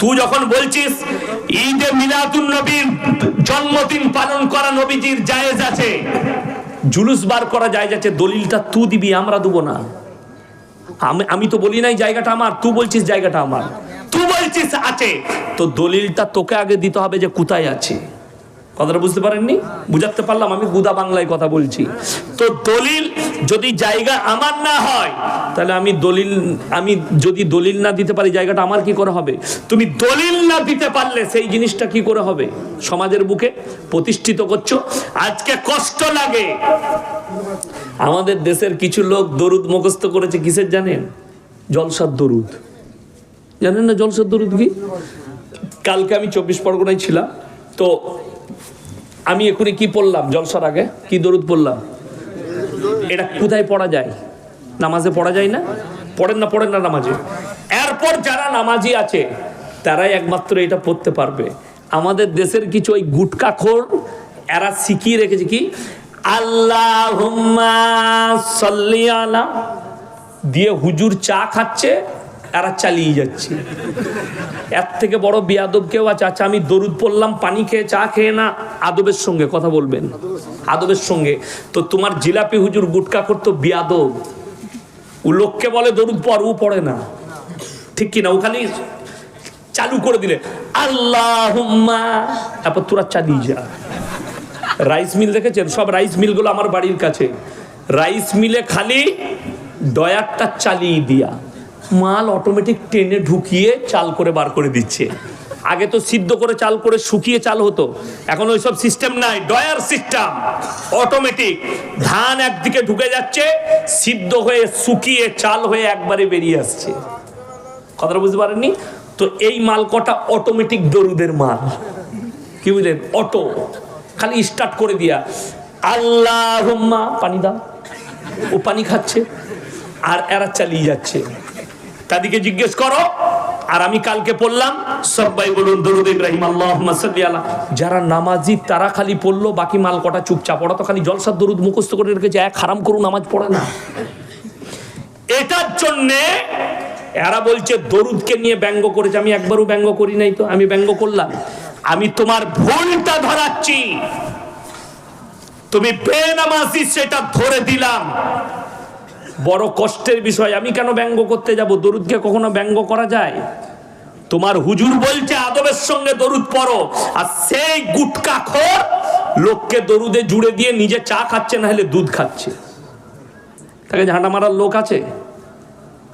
তুই যখন বলছিস, ঈদে মিলাদুন নবীর জন্মদিন পালন করা নবীজির জায়েজ আছে, জুলুস বার করা জায়েজ আছে, দলিলটা তুই দিবি, আমরা দেবো না। আমি আমি তো বলি নাই জায়গাটা আমার, তুই বলছিস জায়গাটা আমার। তুই বলছিস আছে, তো দলিলটা তোকে আগে দিতে হবে যে কোথায় আছে। কথাটা বুঝতে পারেননি? বুঝাতে পারলাম, আমি গুদা বাংলায় কথা বলছি। তো দলিল যদি জায়গা আমার না হয়, তাহলে আমি দলিল, আমি যদি দলিল না দিতে পারি, জায়গাটা আমার কি করে হবে? তুমি দলিল না দিতে পারলে সেই জিনিসটা কি করে হবে? সমাজের বুকে প্রতিষ্ঠিত করছ। আজকে কষ্ট লাগে। আমাদের দেশের কিছু লোক দরুদ মুখস্থ করেছে, কিসের জানেন? জলসার দরুদ। জানেন না জলসার দরুদ কি? কালকে আমি চব্বিশ পরগনায় ছিলাম, তো আমি এখনই কি পড়লাম? জলসার আগে? কি দরুদ পড়লাম? এটা কোথায় পড়া যায়? নামাজে পড়া যায় না? পড়েন না পড়েন না নামাজে। এরপর যারা নামাজি আছে, তারাই একমাত্র এটা পড়তে পারবে। আমাদের দেশের কিছু ওই গুটকা খোর, এরা শিখিয়ে রেখেছে কি? আল্লাহ দিয়ে হুজুর চা খাচ্ছে এরা চালিয়ে যাচ্ছে। এর থেকে বড় বিয়াদব কেউ আছে? আচ্ছা আমি দরুদ পড়লাম, পানি খেয়ে, চা খেয়ে না? আদবের সঙ্গে কথা বলবেন। আদবের সঙ্গে। তো তোমার জিলাপি হুজুর গুটকা করতো বিয়াদব। ও লোককে বলে দরুদ পর ও পড়ে না। ঠিক কিনা? ও খালি চালু করে দিলে আল্লাহ তারপর তোরা চালিয়ে যা। রাইস মিল দেখেছেন? সব রাইস মিলগুলো আমার বাড়ির কাছে। রাইস মিলে খালি ডয়ারটা চালিয়ে দিয়া। মাল অটোমেটিক টেনে ঢুকিয়ে চাল করে বার করে দিচ্ছে। আগে তো সিদ্ধ করে চাল করে শুকিয়ে চাল হতো। এখন ওইসব সিস্টেম নাই ডয়ার সিস্টেম অটোমেটিক ধান একদিকে ঢুকে যাচ্ছে, সিদ্ধ হয়ে শুকিয়ে চাল হয়ে একবারে বেরিয়ে আসছে। কথাটা বুঝতে পারেননি? তো এই মাল কটা অটোমেটিক দরুদের মাল। কি বুঝলেন? অটো খালি স্টার্ট করে দিয়া। আল্লাহ পানি দাও। ও পানি খাচ্ছে, আর এরা চালিয়ে যাচ্ছে। তাদেরকে জিজ্ঞেস করো। আর আমি কালকে পড়লাম সবাই বলুন দরুদ ইব্রাহিম আল্লাহ আলা। যারা নামাজি, তারা খালি পড়ল, বাকি মাল কটা চুপচাপ। ওরা তো খালি জলসার দরুদ মুখস্থ করে রেখেছে, এক হারাম করুন, নামাজ পড়ে না। এটার জন্যে এরা বলছে, দরুদকে নিয়ে ব্যঙ্গ করেছে। আমি একবারও ব্যঙ্গ করি নাই তো, আমি ব্যঙ্গ করলাম। আমি তোমার ভুলটা ধরাচ্ছি। তুমি বেনামাজি সেটা ধরে দিলাম। বড় কষ্টের বিষয়, আমি কেন ব্যঙ্গ করতে যাব? দরুদকে কখনো ব্যঙ্গ করা যায়? তোমার হুজুর বলছে, আদবের সঙ্গে দরুদ পড়ো, আর সেই গুটকা খোর লোককে দরুদে জুড়ে দিয়ে নিজে চা খাচ্ছে, না হলে দুধ খাচ্ছে। তাকে ঝাঁটা মারার লোক আছে?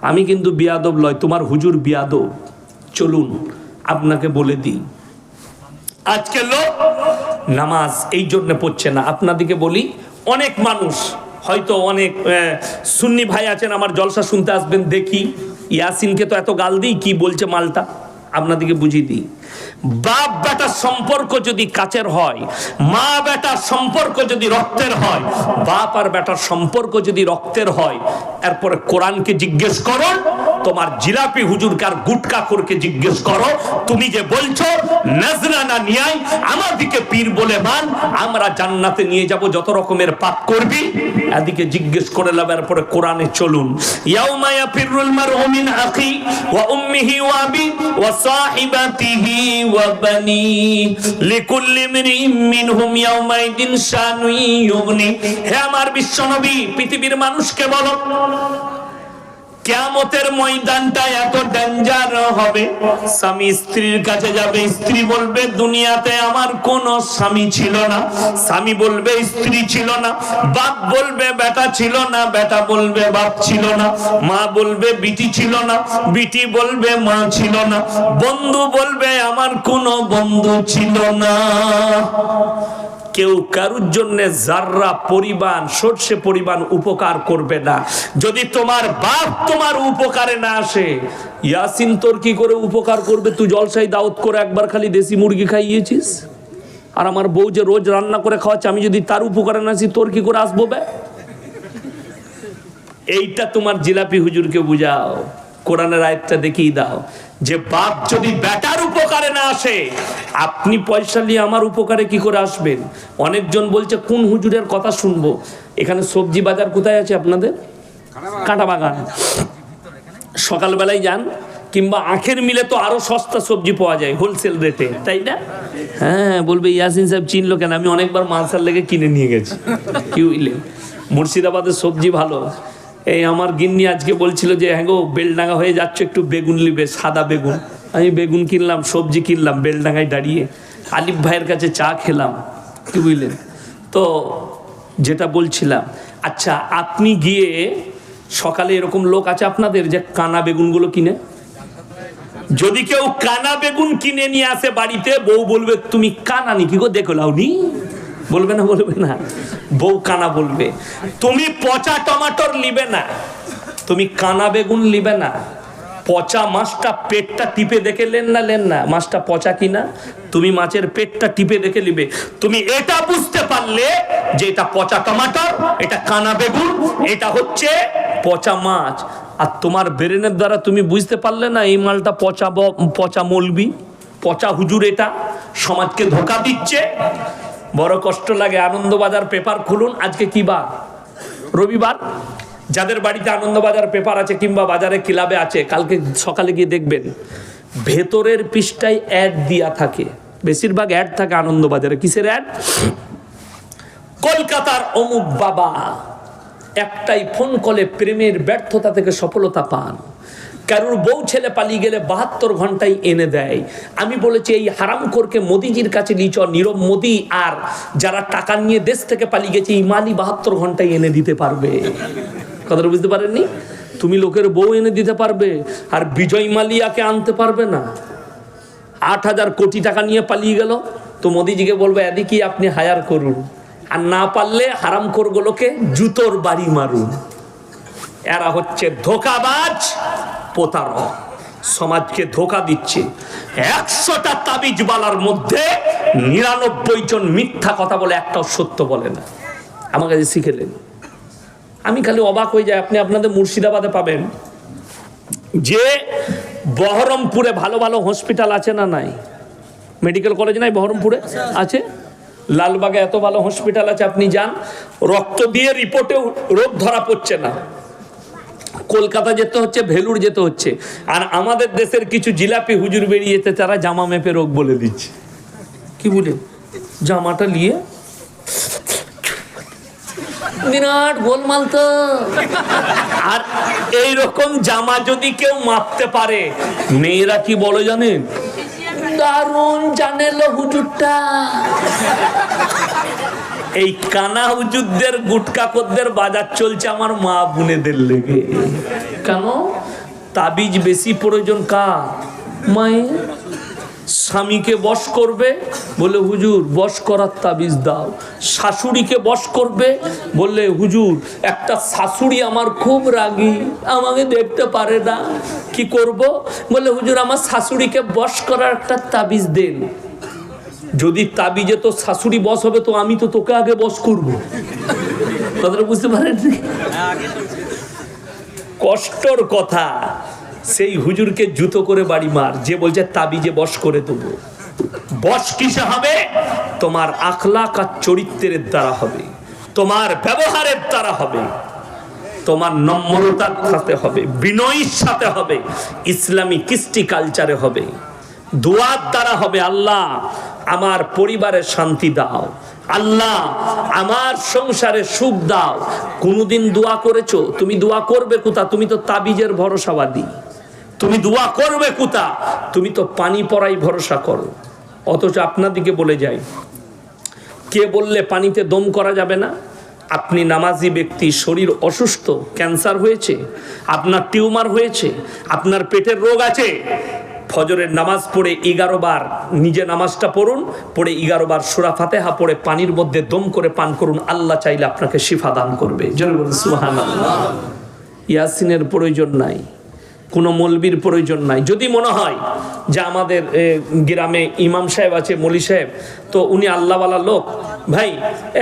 আমি কিন্তু বিয়াদব লয় তোমার হুজুর বিয়াদব। চলুন, আপনাকে বলে দিই। আজকে লোক নামাজ এই জন্য পড়ছে না। আপনাদিকে বলি, অনেক মানুষ হয়তো অনেক সুন্নি ভাই আছেন, আমার জলসা শুনতে আসবেন, দেখি। ইয়াসিনকে তো এত গাল দিই, কি বলছে মালটা? আপনাদেরকে বুঝিয়ে দিই। বাপ বেটার সম্পর্ক যদি কাচের হয়, মা বেটার সম্পর্ক যদি রক্তের হয়, বাপ আর বেটার সম্পর্ক যদি রক্তের হয়, এরপরে কোরআনকে জিজ্ঞেস করো তোমার জিলাপি হুজুরকার গুটকা করকে জিজ্ঞেস করো, তুমি যে বলছো নাজরানা নিয়াই আমাদিকে পীর বলে মান, আমরা জান্নাতে নিয়ে যাব, যত রকমের পাপ করবি। এদিকে জিজ্ঞেস করে লাভ, এরপরে কোরআনে চলুন, ইয়াউমা ইয়াফিরুল মারউ মিন আখি ওয়া উম্মিহি ওয়া আবি ওয়া সাহিবাতিহি ওয়া বানি, লিকুল্লি ইমরিইম মিনহুম ইয়াউমাইদিন শানু ইউগনি। হে আমার বিশ্বনবী পৃথিবীর মানুষকে বলো কেয়ামতের ময়দানটা এত ডেঞ্জার হবে। স্বামী স্ত্রীর কাছে যাবে, স্ত্রী বলবে, দুনিয়াতে আমার কোনো স্বামী ছিল না। স্বামী বলবে, স্ত্রী ছিল না। বাপ বলবে, বেটা ছিল না। বেটা বলবে, বাপ ছিল না। মা বলবে, বিটি ছিল না। বিটি বলবে, মা ছিল না। বন্ধু বলবে, আমার কোনো বন্ধু ছিল না। কেউ কারুর জন্য জাররা পরিমাণ, সর্ষে পরিমাণ উপকার করবে না। যদি তোমার বাপ তোমার উপকারে না আসে, ইয়াসিন তোর কি করে উপকার করবে? তুই জলসাই দাওয়াত করে একবার খালি দেশি মুরগি খাইয়েছিস? আর আমার বউ যে রোজ রান্না করে খাওয়াচ্ছে, আমি যদি তার উপকারে না আসি, তোর কি করে আসব বে? এইটা তোমার জিলাপি হুজুরকে বুঝাও। কোরআনের আয়াতটা দেখিয়ে দাও। যে বাপ যদি বেটার উপকারে না আসে, আপনি পয়সা নিয়ে আমার উপকারে কি করে আসবেন? অনেকজন বলছে, কোন হুজুরের কথা শুনব? এখানে সবজি বাজার কোথায় আছে আপনাদের? কাঁটা বাগান। সকালবেলায় যান, কিংবা আখের মিলে তো আরও সস্তা সবজি পাওয়া যায় হোলসেল রেটে তাই না? হ্যাঁ বলবে, ইয়াসিন সাহেব, চিনলো কেন? আমি অনেকবার মালসার লেগে কিনে নিয়ে গেছি। কি বুঝলে মুর্শিদাবাদের সবজি ভালো। এই আমার গিন্নি আজকে বলছিল যে হ্যাঁ গো, বেলডাঙ্গা হয়ে যাচ্ছে, একটু বেগুন নিবে, সাদা বেগুন। আমি বেগুন কিনলাম, সবজি কিনলাম, বেলডাঙ্গায় দাঁড়িয়ে। আলিফ ভাইয়ের কাছে চা খেলাম, কি বুঝলেন? তো যেটা বলছিলাম আচ্ছা আপনি গিয়ে সকালে এরকম লোক আছে আপনাদের যে কানা বেগুনগুলো কিনে? যদি কেউ কানা বেগুন কিনে নিয়ে আসে বাড়িতে, বউ বলবে, তুমি কানা নি কি গো, দেখো লাউনি বলবে না বলবে না। বউ কানা বলবে। তুমি পচা টমাটোর নিবে না। তুমি কানা বেগুন নিবে না। পচা মাছটা পেটটা টিপে দেখে লেন না লেন না। মাছটা পচা কিনা? তুমি মাছের পেটটা টিপে দেখে নিবে। তুমি এটা বুঝতে পারলে যে এটা পচা টমাটোর, এটা কানা বেগুন, এটা হচ্ছে পচা মাছ। আর তোমার ব্রেনের দ্বারা তুমি বুঝতে পারলে না এই মালটা পচা পচা মলবি? পচা হুজুর এটা সমাজকে ধোকা দিচ্ছে। বড় কষ্ট লাগে আনন্দবাজার পেপার খুলুন, আজকে কি বার? রবিবার? যাদের বাড়িতে আনন্দবাজার পেপার আছে কিংবা বাজারে ক্লাবে আছে, কালকে সকালে গিয়ে দেখবেন, ভেতরের পৃষ্ঠায় অ্যাড দিয়া থাকে। বেশিরভাগ অ্যাড থাকে আনন্দবাজারে। কিসের অ্যাড কলকাতার অমুক বাবা একটাই ফোন কলে প্রেমের ব্যর্থতা থেকে সফলতা পান। কারোর বউ ছেলে পালিয়ে গেলে বাহাত্তর ঘন্টায় এনে দেয়। আমি বলেছি, এই হারামখোরকে মোদিজির কাছে নিচ, নীরব মোদি আর যারা টাকা নিয়ে দেশ থেকে পালিয়ে গেছে, এই মালি বাহাত্তর ঘন্টায় এনে দিতে পারবে। কথাটা বুঝতে পারেননি? তুমি লোকের বউ এনে দিতে পারবে আর বিজয় মালিয়াকে আনতে পারবে না। আট হাজার কোটি টাকা নিয়ে পালিয়ে গেল। তো মোদিজিকে বলব এদিকেই আপনি হায়ার করুন আর না পারলে হারাম করগুলোকে জুতোর বাড়ি মারুন। এরা হচ্ছে ধোকাবাজ। প্রতারক। সমাজকে ধোকা দিচ্ছে। একশোটা তাবিজবালার মধ্যে নিরানব্বই জন মিথ্যা কথা বলে একটাও সত্য বলে না। আমার কাছে শিখেলেন। আমি খালি অবাক হয়ে যাই, আপনি আপনাদের মুর্শিদাবাদে পাবেন। যে বহরমপুরে ভালো ভালো হসপিটাল আছে না নাই? মেডিকেল কলেজ নাই বহরমপুরে? আছে? লালবাগে এত ভালো হসপিটাল আছে, আপনি যান। রক্ত দিয়ে রিপোর্টেও রোগ ধরা পড়ছে না। কলকাতা যেতে হচ্ছে, ভেলুর যেতে হচ্ছে। আর আমাদের দেশের কিছু জিলাপি হুজুর বেরিয়েছে, তারা জামা মেপে রোগ বলে দিচ্ছে। কি বলে? জামাটা নিয়ে। বিরাট গোলমাল তো। আর এই রকম জামা যদি কেউ মাপতে পারে, মেয়েরা কি বলে জানেন? দারুণ জানেল হুজুরটা। এই কানা হুজুরদের গুটকা কদ্দের বাজার চলছে আমার মা বোনেদের লেগে। কেন? তাবিজ বেশি প্রয়োজন কার? মায়ের? স্বামীকে বশ করবে, বলে, হুজুর, বশ করার তাবিজ দাও। শাশুড়িকে বশ করবে বললে হুজুর, একটা শাশুড়ি আমার খুব রাগী, আমাকে দেখতে পারে না। কি করব? বলে, হুজুর, আমার শাশুড়িকে বশ করার একটা তাবিজ দেন। যদি তাবিজে তো শাশুড়ি বস হবে, তো আমি তো তোকে আগে বস করব। কথাটা বুঝতে পারেন কষ্টর কথা, সেই হুজুরকে জুতো করে বাড়ি মার, যে বলছে তাবিজে বস করে দেবো। বস কিসে হবে? তোমার আখলাক আর চরিত্রের দ্বারা হবে, তোমার ব্যবহারের দ্বারা হবে, তোমার নম্রতার সাথে হবে, বিনয়ীর সাথে হবে, ইসলামী কৃষ্টি কালচারে হবে, দোয়ার দ্বারা হবে আল্লাহ। আমার পরিবারে শান্তি দাও। আল্লাহ, আমার সংসারে সুখ দাও। কোনোদিন দোয়া করেছ? তুমি দোয়া করবে কোথা? তুমি তো তাবিজের ভরসাবাদী। তুমি দোয়া করবে কোথা? তুমি তো পানি পড়াই ভরসা করো। অথচ আপনাদিকে বলে যাই, কে বললে পানিতে দম করা যাবে না? আপনি নামাজি ব্যক্তি, শরীর অসুস্থ, ক্যান্সার হয়েছে, আপনার টিউমার হয়েছে, আপনার পেটের রোগ আছে ফজরের নামাজ পড়ে এগারো বার নিজে নামাজটা পড়ুন, পড়ে এগারো বার সুরা ফাতেহা পড়ে পানির মধ্যে দম করে পান করুন, আল্লাহ চাইলে আপনাকে শিফা দান করবে। ইয়াসিনের প্রয়োজন নাই, কোনো মলবির প্রয়োজন নাই। যদি মনে হয় যে আমাদের গ্রামে ইমাম সাহেব আছে, মলি সাহেব, তো উনি আল্লাহওয়ালা লোক, ভাই,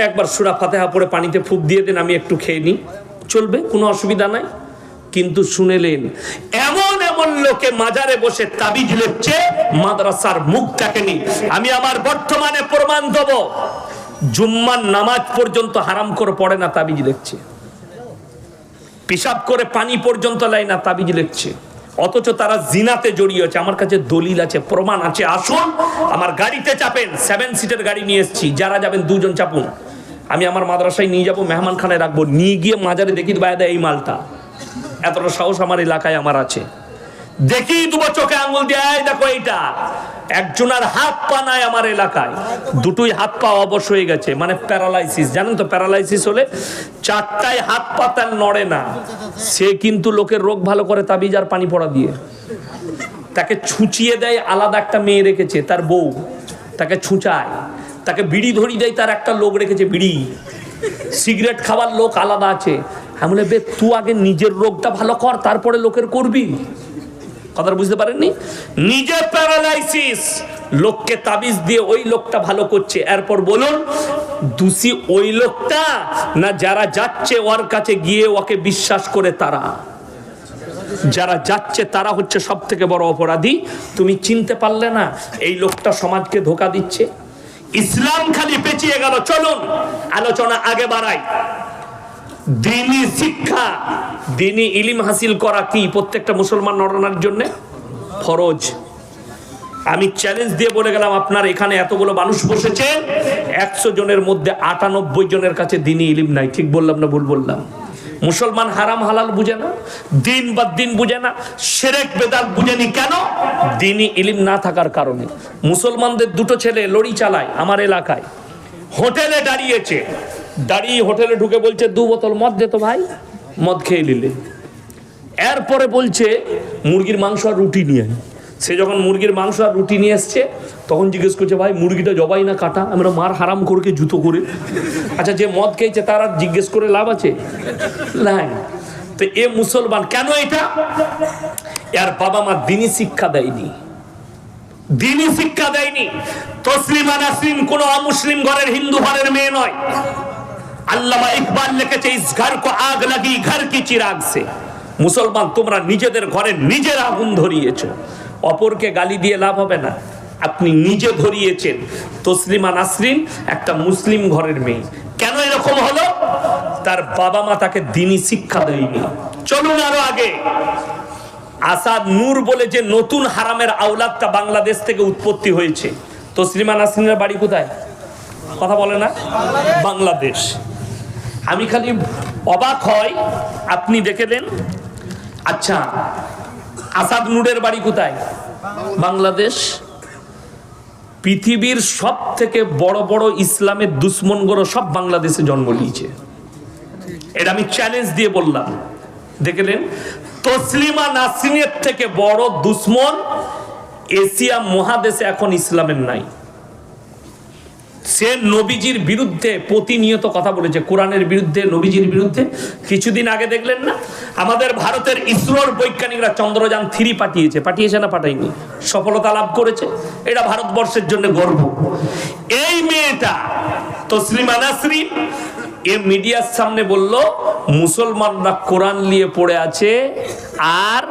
একবার সুরা ফাতেহা পড়ে পানিতে ফুপ দিয়ে দেন, আমি একটু খেয়ে নিই। চলবে, কোনো অসুবিধা নাই। কিন্তু শুনেলেন এমন এমন লোকে মাজারে বসে তাবিজ লেপছে মাদ্রাসার মুখ দেখেনি। আমি আমার বর্তমানে প্রমাণ দেব। জুম্মার নামাজ পর্যন্ত হারাম করে পড়ে না তাবিজ লেখছে। পেশাব করে পানি পর্যন্ত লাই না তাবিজ লিখছে। অথচ তারা জিনাতে জড়িয়ে আছে। আমার কাছে দলিল আছে, প্রমাণ আছে। আসুন, আমার গাড়িতে চাপেন। সেভেন সিটের গাড়ি নিয়ে এসেছি। যারা যাবেন, দুজন চাপুন। আমি আমার মাদ্রাসায় নিয়ে যাব মেহমান খানে রাখব। নিয়ে গিয়ে মাজারে দেখি দেয় এই মালটা। এতটা সাহস আমার এলাকায় আমার আছে। দেখি তোমার চোখে আঙুল দিয়ে, "এই দেখো এইটা। একজনের হাত পা নাই আমার এলাকায়। দুটোই হাত পা অবশ হয়ে গেছে মানে প্যারালাইসিস। জানেন তো প্যারালাইসিস হলে চারটায় হাত পা তার নড়ে না। সে কিন্তু লোকের রোগ ভালো করে তাবিজ আর পানি পড়া দিয়ে। তাকে ছুঁচিয়ে দেয়, আলাদা একটা মেয়ে রেখেছে, তার বউ। তাকে ছুঁচায়। তাকে বিড়ি ধরিয়ে দেয়, তার একটা লোক রেখেছে, বিড়ি। সিগারেট খাবার লোক আলাদা আছে। আমি বলে, বে, তুই আগে নিজের রোগটা ভালো কর, তারপরে লোকের করবি? কথাটা বুঝতে পারেননি? নিজে প্যারালাইসিস লোককে তাবিজ দিয়ে ওই লোকটা ভালো করছে। এরপর বলুন, দোষী ওই লোকটা না যারা যাচ্ছে ওর কাছে গিয়ে ওকে বিশ্বাস করে তারা? যারা যাচ্ছে তারা হচ্ছে সব থেকে বড় অপরাধী। তুমি চিনতে পারলে না, এই লোকটা সমাজকে ধোকা দিচ্ছে। ইসলাম খালি পেঁচিয়ে গেল, চলুন, আলোচনা আগে বাড়াই। দিনী শিক্ষা। দিনী ইলিম হাসিল করা কি প্রত্যেকটা মুসলমান নরনার জন্য? ফরজ। আমি চ্যালেঞ্জ দিয়ে বলে গেলাম, আপনার এখানে এতগুলো মানুষ বসেছে, একশো জনের মধ্যে আটানব্বই জনের কাছে দিনই ইলিম নাই। ঠিক বললাম না, ভুল বললাম। মুসলমান হারাম হালাল বুঝে না, দিন বা দিন বুঝে না, সেরেক বেদাল বুঝেনি কেন? দিনই ইলিম না থাকার কারণে। মুসলমানদের দুটো ছেলে লড়ি চালায় আমার এলাকায়। হোটেলে দাঁড়িয়েছে দাঁড়িয়ে হোটেলে ঢুকে বলছে, দু বোতল মদ দে তো ভাই। মদ খেয়ে নিলে। এরপরে বলছে, মুরগির মাংস আর রুটি নিয়ে সে যখন মুরগির মাংস আর রুটি নিয়ে এসছে, তখন জিজ্ঞেস করছে, ভাই, মুরগিটা জবাই না কাটা? আমরা মার হারাম করকে জুতো করে। আচ্ছা যে মদ খেয়েছে তার আর জিজ্ঞেস করে লাভ আছে? নাই। তো এ মুসলমান, কেন এটা? এর বাবা মা দিনই শিক্ষা দেয়নি। দিনই শিক্ষা দেয়নি। তসলিমা নাসরিন কোন অমুসলিম ঘরের হিন্দু ঘরের মেয়ে নয়। আল্লামা ইকবাল লিখেছে, ইস ঘর কো আগ লাগি, ঘর কি চিরাগ সে? মুসলমান, তোমরা নিজেদের ঘরে নিজের আগুন ধরিয়েছো। অপরকে গালি দিয়ে লাভ হবে না। আপনি নিজে ধরিয়েছেন। তসলিমা নাসরিন একটা মুসলিম ঘরের মেয়ে। কেন এরকম হলো? তার বাবা মা তাকে দিনই শিক্ষা দেয়নি। চলুন আরও আগে। আসাদ নূর বলে যে নতুন হারামের আওলাদটা বাংলাদেশ থেকে উৎপত্তি হয়েছে। তসলিমা নাসরিনের বাড়ি কোথায়? কথা বলে না? বাংলাদেশ। আমি খালি অবাক হয় আপনি দেখে দেন। আচ্ছা আসাদ নূরের বাড়ি কোথায়? বাংলাদেশ। পৃথিবীর সব থেকে বড় বড় ইসলামের দুশ্মনগুলো সব বাংলাদেশে জন্ম নিয়েছে। এটা আমি চ্যালেঞ্জ দিয়ে বললাম। দেখলেন তসলিমা নাসরিনের থেকে বড় দুশ্মন এশিয়া মহাদেশে এখন ইসলামের নাই। সে নবীজির বিরুদ্ধে প্রতিনিয়ত কথা বলেছে। কোরআনের বিরুদ্ধে, নবীজির বিরুদ্ধে। কিছুদিন আগে দেখলেন না? আমাদের ভারতের ইসরোর বৈজ্ঞানিকরা চন্দ্রযান থ্রি পাঠিয়েছে। পাঠিয়েছে না পাঠায়নি? সফলতা লাভ করেছে। এটা ভারতবর্ষের জন্য গর্ব। এই মেয়েটা তসলিমা নাসরিন এ মিডিয়ার সামনে বলল, মুসলমানরা কোরআন নিয়ে পড়ে আছে আর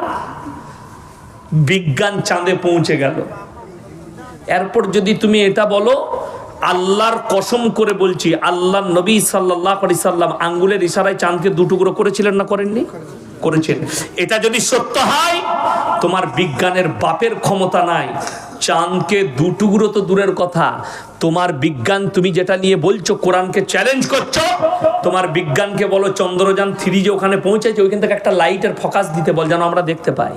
বিজ্ঞান চাঁদে পৌঁছে গেল। এরপর যদি তুমি এটা বলো আল্লাহর কসম করে বলছি আল্লাহ নবী সাল্লাহ সাল্লাম আঙ্গুলের ইশারায় চাঁদকে দুটুকরো করেছিলেন না করেননি? করেছেন। এটা যদি সত্য হয়, তোমার বিজ্ঞানের বাপের ক্ষমতা নাই। চাঁদকে দুটুকরো তো দূরের কথা। তোমার বিজ্ঞান তুমি যেটা নিয়ে বলছো, কোরআনকে চ্যালেঞ্জ করছ, তোমার বিজ্ঞানকে বলো, চন্দ্রযান থ্রি যে ওখানে পৌঁছেছে, ওইখান থেকে একটা লাইটের ফোকাস দিতে বল, যেন আমরা দেখতে পাই।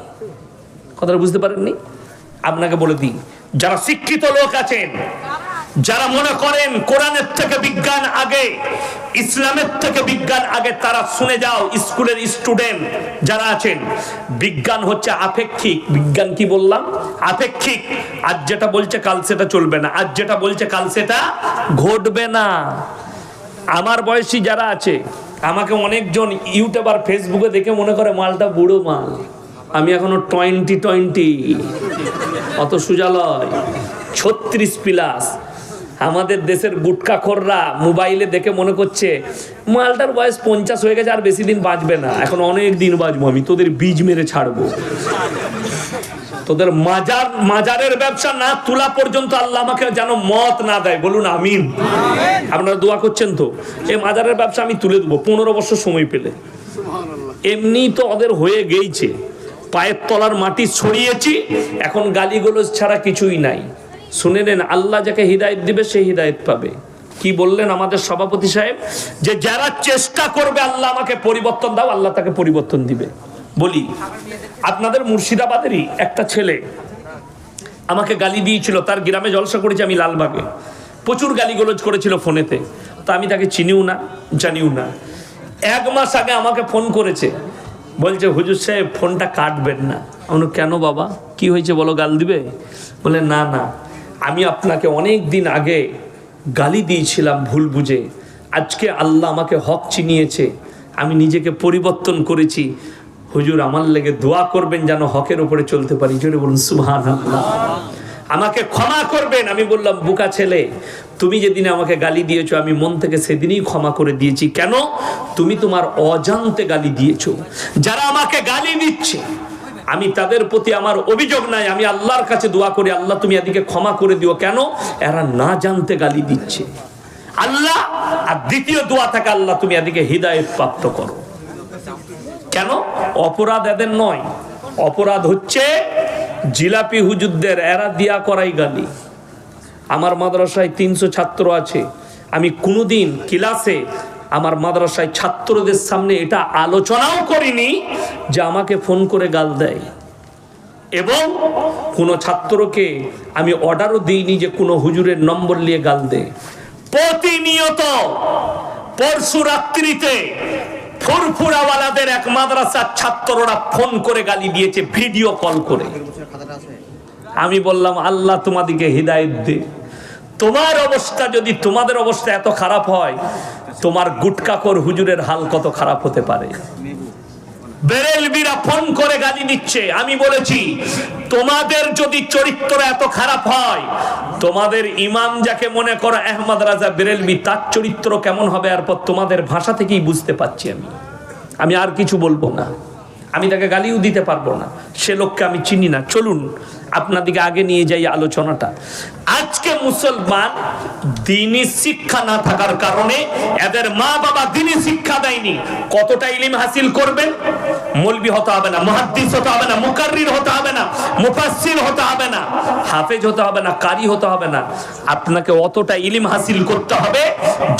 কথাটা বুঝতে পারেননি? আপনাকে বলে দিই, যারা শিক্ষিত লোক আছেন যারা মনে করেন কোরআনের থেকে বিজ্ঞান আগে, ইসলামের থেকে বিজ্ঞান আগে, তারা শুনে যাও, স্কুলের স্টুডেন্ট যারা আছেন, বিজ্ঞান হচ্ছে আপেক্ষিক। বিজ্ঞান কি বললাম? আপেক্ষিক। আজ যেটা বলছে কাল সেটা চলবে না। আজ যেটা বলছে কাল সেটা ঘটবে না। আমার বয়সী যারা আছে, আমাকে অনেকজন ইউটিউবার ফেসবুকে দেখে মনে করে, মালটা বুড়ো মাল। আমি এখনও টোয়েন্টি টোয়েন্টি। অত সুজালয়। ছত্রিশ প্লাস। আমাদের দেশের গুটকাখররা মোবাইলে দেখে মনে করছে, মালটার বয়স পঞ্চাশ হয়ে গেছে আর বেশি দিন বাঁচবে না। এখন অনেক দিন বাঁচবো আমি, তোদের বীজ মেরে ছাড়বো। তোদের মাজার, মাজারের ব্যবসা না তোলা পর্যন্ত আল্লাহ আমাকে যেন মত না দেয়। বলুন আমিন। আপনারা দোয়া করছেন তো? এই মাজারের ব্যবসা আমি তুলে দেবো, পনেরো বছর সময় পেলে। এমনি তো ওদের হয়ে গেইছে। পায়ের তলার মাটি ছড়িয়েছি, এখন গালিগোলজ ছাড়া কিছুই নাই। শুনে নেন, আল্লাহ যাকে হৃদায়ত দিবে, সে হৃদায়ত পাবে। কি বললেন আমাদের সভাপতি সাহেব? যে যারা চেষ্টা করবে, আল্লাহ আমাকে পরিবর্তন দাও, আল্লাহ তাকে পরিবর্তন দিবে। বলি, আপনাদের মুর্শিদাবাদেরই একটা ছেলে আমাকে গালি দিয়েছিল, তার গ্রামে জলসা করেছি আমি লালবাগে। প্রচুর গালি গালিগোলজ করেছিল ফোনেতে। তা আমি তাকে চিনিও না, জানিও না। এক মাস আগে আমাকে ফোন করেছে। বলছে, হুজুর সাহেব, ফোনটা কাটবেন না। আমি কেন বাবা? কি হয়েছে? বলো, গাল দিবে? বলে, না না। আমি আপনাকে অনেক দিন আগে গালি দিয়েছিলাম ভুল বুঝে। আজকে আল্লাহ আমাকে হক চিনিয়েছে। আমি নিজেকে পরিবর্তন করেছি। হুজুর, আমার লেগে দোয়া করবেন যেন হকের উপরে চলতে পারি। জোরে বলুন সুহান আমাকে ক্ষমা করবেন। আমি বললাম, বুকা ছেলে, তুমি যেদিন আমাকে গালি দিয়েছ, আমি মন থেকে সেদিনই ক্ষমা করে দিয়েছি। কেন? তুমি তোমার অজান্তে গালি দিয়েছ। যারা আমাকে গালি দিচ্ছে আমি তাদের প্রতি আমার অভিযোগ নাই, আমি আল্লাহর কাছে দোয়া করি, আল্লাহ তুমি এদিকে ক্ষমা করে দিও। কেন? এরা না জানতে গালি দিচ্ছে। আল্লাহ, আর দ্বিতীয় দোয়া থাকে, আল্লাহ তুমি এদিকে হৃদায়ত প্রাপ্ত করো। কেন? অপরাধ এদের নয়। অপরাধ হচ্ছে জিলাপি হুজুরদের, এরা দিয়া করাই গালি। আমার মাদ্রাসায় তিনশো ছাত্র আছে। আমি কোনোদিন ক্লাসে আমার মাদ্রাসায় ছাত্রদের সামনে এটা আলোচনাও করিনি যে আমাকে ফোন করে গাল দেয়। এবং কোনো ছাত্রকে আমি অর্ডারও দিইনি যে কোনো হুজুরের নম্বর নিয়ে গাল দে প্রতিনিয়ত পরশু রাত্রিতে ফুরফুরাওয়ালাদের এক মাদ্রাসার ছাত্ররা ফোন করে গালি দিয়েছে, ভিডিও কল করে। আমি বললাম, আল্লাহ তোমাদিকে হৃদায়ত দে। তোমার অবস্থা যদি তোমাদের অবস্থা এত খারাপ হয় তোমার গুটকাকর হুজুরের হাল কত খারাপ হতে পারে? করে গালি দিচ্ছে। আমি বলেছি, তোমাদের যদি চরিত্র এত খারাপ হয়, তোমাদের ইমাম যাকে মনে করো আহমদ রাজা বেরেলবি, তার চরিত্র কেমন হবে আর পর তোমাদের ভাষা থেকেই বুঝতে পারছি আমি। আমি আর কিছু বলব না। আমি তাকে গালিও দিতে পারব না। সে লোককে আমি চিনি না। চলুন আপনাদিকে আগে নিয়ে যাই আলোচনাটা। আজকে মুসলমান দিনী শিক্ষা না থাকার কারণে এদের মা বাবা দিনী শিক্ষা দেয়নি। কতটা ইলিম হাসিল করবেন? মলবি হতে হবে না, মহাদ্দিস হতে হবে না, মুকাররির হতে হবে না, মুফাসসির হতে হবে না, হাফেজ হতে হবে না, কারি হতে হবে না। আপনাকে অতটা ইলিম হাসিল করতে হবে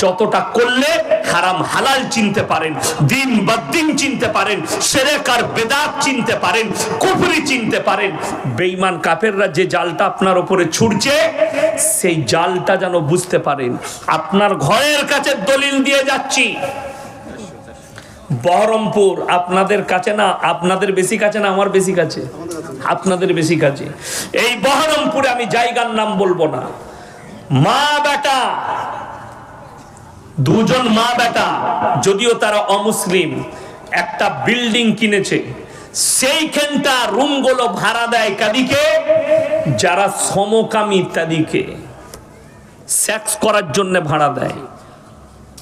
যতটা করলে হারাম হালাল চিনতে পারেন, দিন বা দিন চিনতে পারেন, সেরেক আর বেদাত চিনতে পারেন, কুফরি চিনতে পারেন। বেঈমান কাফেররা যে জালটা আপনার উপরে ছুটছে সেই জালটা যেন বুঝতে পারেন। আপনার ঘরের কাছে দলিল দিয়ে যাচ্ছি। বহরমপুর আপনাদের কাছে না, আপনাদের বেশি কাছে না, আমার বেশি কাছে? আপনাদের বেশি কাছে। এই বহরমপুরে আমি জায়গার নাম বলব না। মা বেটা, দুজন মা বেটা, যদিও তারা অমুসলিম, একটা বিল্ডিং কিনেছে। সেইখানটা রুমগুলো ভাড়া দেয় কাদিকে, যারা সমকামী ইত্যাদিকে। সেক্স করার জন্য ভাড়া দেয়।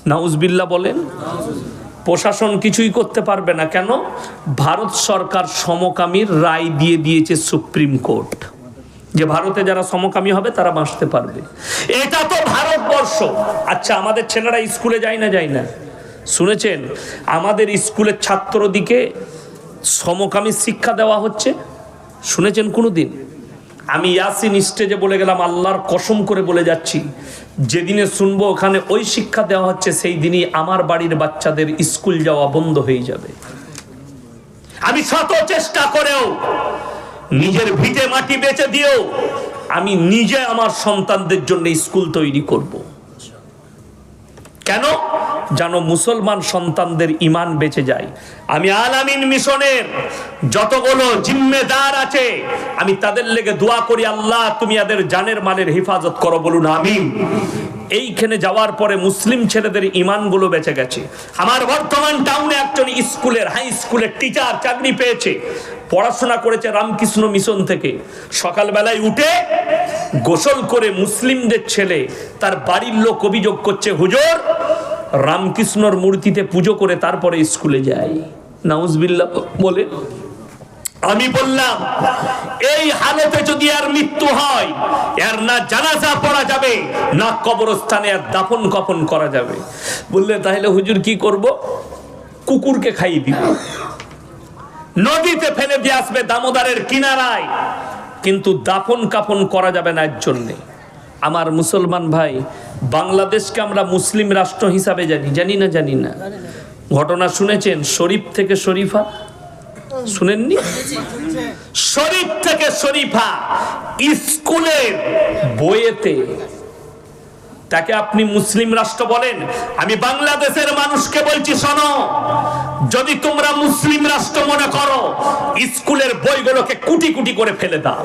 নাউজবিল্লা বলেন, প্রশাসন কিছুই করতে পারবে না। কেন? ভারত সরকার সমকামীর রায় দিয়ে দিয়েছে সুপ্রিম কোর্ট। যে ভারতে যারা সমকামী হবে, তারা বাঁচতে পারবে। এটা তো ভারতবর্ষ। আচ্ছা আমাদের ছেলেরা স্কুলে যায় না যায় না? শুনেছেন? আমাদের স্কুলের ছাত্রদিকে সমকামী শিক্ষা দেওয়া হচ্ছে। শুনেছেন কোনো দিন আমি ইয়াসিন স্টেজে বলে গেলাম, আল্লাহর কসম করে বলে যাচ্ছি, যেদিনে শুনব ওখানে ওই শিক্ষা দেওয়া হচ্ছে, সেই দিনই আমার বাড়ির বাচ্চাদের স্কুল যাওয়া বন্ধ হয়ে যাবে। আমি শত চেষ্টা করেও, নিজের ভিটে মাটি বেঁচে দিয়েও, আমি নিজে আমার সন্তানদের জন্য স্কুল তৈরি করব। কেন? যেন মুসলমান সন্তানদের ইমান বেঁচে যায়। আমি আলামিন মিশনের যতগুলো জিম্মেদার আছে, আমি তাদের লেগে দোয়া করি, আল্লাহ, তুমি এদের জানের মালের হেফাজত করো, বলুন আমিন। এইখানে যাওয়ার পরে মুসলিম ছেলেদের ইমানগুলো বেঁচে গেছে। আমার বর্তমান টাউনে একজন স্কুলের, হাই স্কুলের টিচার চাকরি পেয়েছে। পড়াশোনা করেছে রামকৃষ্ণ মিশন থেকে। সকালবেলায় উঠে গোসল করে মুসলিমদের ছেলে তার বাড়ির লোক অভিযোগ করছে, হুজুর রামকৃষ্ণর মূর্তিতে পুজো করে তারপরে স্কুলে যায় নাউজবিল্লা বলে, আমি বললাম, এই হালতে যদি আর মৃত্যু হয়, এর না জানাজা পড়া যাবে, না কবরস্থানে আর দাফন কফন করা যাবে। বললে, তাহলে হুজুর কি করব? কুকুরকে খাইয়ে দিব। নদীতে ফেলে দিয়ে আসবে দামোদরের কিনারায়। কিন্তু দাফন কাফন করা যাবে না এর জন্যে। আমার মুসলমান ভাই, বাংলাদেশকে আমরা মুসলিম রাষ্ট্র হিসাবে জানি। জানি না জানি না। ঘটনা শুনেছেন? শরীফ থেকে শরীফা? শুনেননি? শরীফ থেকে শরীফা স্কুলের বইয়েতে। তাকে আপনি মুসলিম রাষ্ট্র বলেন? আমি বাংলাদেশের মানুষকে বলছি, শোনো। যদি তোমরা মুসলিম রাষ্ট্র মনে করো, স্কুলের বইগুলোকে কুটি কুটি করে ফেলে দাও।